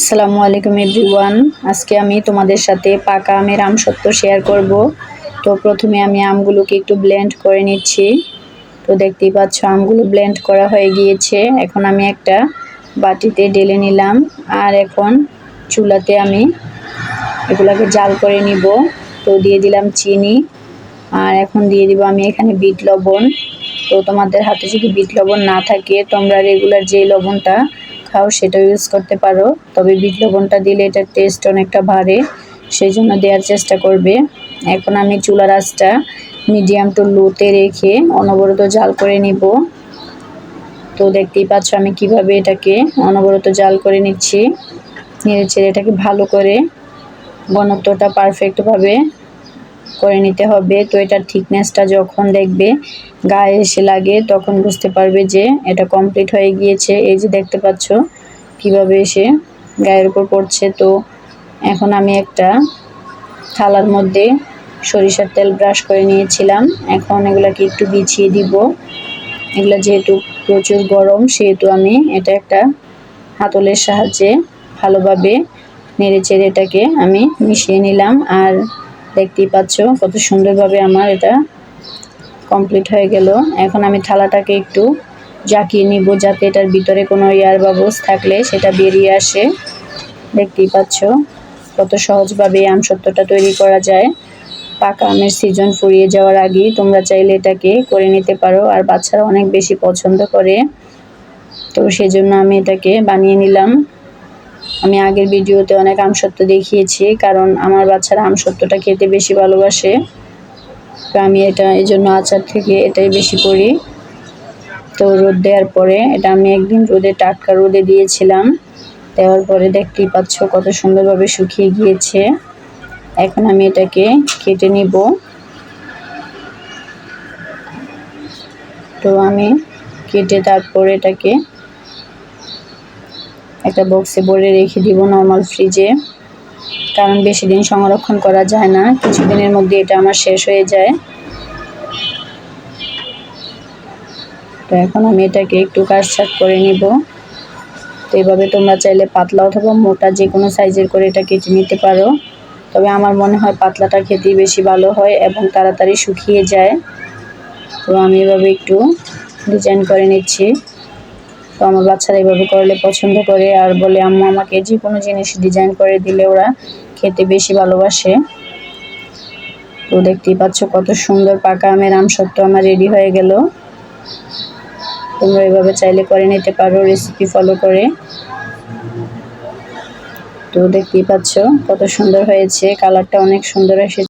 আসসালামু আলাইকুম এভরিওয়ান। আজকে আমি তোমাদের সাথে পাকা আমের আমসত্ব শেয়ার করব। তো প্রথমে আমি আমগুলোকে একটু ব্লেন্ড করে নিচ্ছি। তো দেখতেই পাচ্ছ, আমগুলো ব্লেন্ড করা হয়ে গিয়েছে। এখন আমি একটা বাটিতে ঢেলে নিলাম। আর এখন চুলাতে আমি এগুলাকে জাল করে নিব। তো দিয়ে দিলাম চিনি। আর এখন দিয়ে দিব আমি এখানে বিট লবণ। তো তোমাদের হাতে যদি বিট লবণ না থাকে, তোমরা রেগুলার যে লবণটা খাও সেটা ইউজ করতে পারো। তবে বিট লবণটা দিলে এটার টেস্ট অনেকটা বাড়ে সেই জন্য দেওয়ার চেষ্টা করবে। এখন আমি চুলার আঁচটা মিডিয়াম টু লোতে রেখে অনবরত জাল করে নিব। তো দেখতেই পাচ্ছ আমি কীভাবে এটাকে অনবরত জাল করে নিচ্ছি। নেড়ে ছেড়ে এটাকে ভালো করে ঘনত্বটা পারফেক্টভাবে করে নিতে হবে। তো এটার থিকনেসটা যখন দেখবে, গায়ে এসে লাগে, তখন বুঝতে পারবে যে এটা কমপ্লিট হয়ে গিয়েছে। এই যে দেখতে পাচ্ছ কীভাবে এসে গায়ের উপর পড়ছে। তো এখন আমি একটা থালার মধ্যে সরিষার তেল ব্রাশ করে নিয়েছিলাম। এখন এগুলাকে একটু বিছিয়ে দিব। এগুলো যেহেতু প্রচুর গরম, সেহেতু আমি এটা একটা হাতলের সাহায্যে ভালোভাবে নেড়ে চেড়ে এটাকে আমি মিশিয়ে নিলাম। আর দেখতেই পাচ্ছ, কত সুন্দরভাবে আমার এটা কমপ্লিট হয়ে গেল। এখন আমি থালাটাকে একটু জাকিয়ে নিব যাতে এটার ভিতরে কোনো এয়ার বাবলস থাকলে সেটা বেরিয়ে আসে। দেখতেই পাচ্ছ কত সহজভাবে আমসত্বটা তৈরি করা যায়। পাকা আমের সিজন ফুরিয়ে যাওয়ার আগেই তোমরা চাইলে এটাকে করে নিতে পারো, আর বাচ্চারা অনেক বেশি পছন্দ করে। তো সেজন্য আমি এটাকে বানিয়ে নিলাম। আমি আগের ভিডিওতে অনেক আমসত্ব দেখিয়েছি, কারণ আমার বাচ্চারা আমসত্বটা খেতে বেশি ভালোবাসে। তো আমি এটা, এই জন্য আচার থেকে এটাই বেশি করি। তো রোদ দেওয়ার পরে, এটা আমি একদিন রোদে টাটকা রোদে দিয়েছিলাম। দেওয়ার পরে দেখতেই পাচ্ছ কত সুন্দরভাবে শুকিয়ে গিয়েছে। এখন আমি এটাকে কেটে নিব। তো আমি কেটে তারপরে এটাকে একটা বক্সে ভরে রেখে দিব নর্মাল ফ্রিজে কারণ বেশি দিন সংরক্ষণ করা যায় না, কিছুদিনের মধ্যে এটা আমার শেষ হয়ে যায়। তো এখন আমি এটাকে একটু কাটছাট করে নিব। তো এভাবে তোমরা চাইলে পাতলা অথবা মোটা যে কোনো সাইজের করে এটা কেটে নিতে পারো। তবে আমার মনে হয় পাতলাটা খেতেই বেশি ভালো হয় এবং তাড়াতাড়ি শুকিয়ে যায়। তো আমি এভাবে একটু ডিজাইন করে নিচ্ছি। তো আমার বাচ্চারা এভাবে করলে পছন্দ করে আর বলে, আম্মু, আমাকে যে কোনো জিনিস ডিজাইন করে দিলে ওরা খেতে বেশি ভালোবাসে। তো দেখতেই পাচ্ছ কত সুন্দর পাকা আমের আমসত্ব আমার রেডি হয়ে গেল। তোমরা এভাবে চাইলে করে নিতে পারো রেসিপি ফলো করে। তো দেখতেই পাচ্ছ কত সুন্দর হয়েছে কালারটা অনেক সুন্দর এসেছে।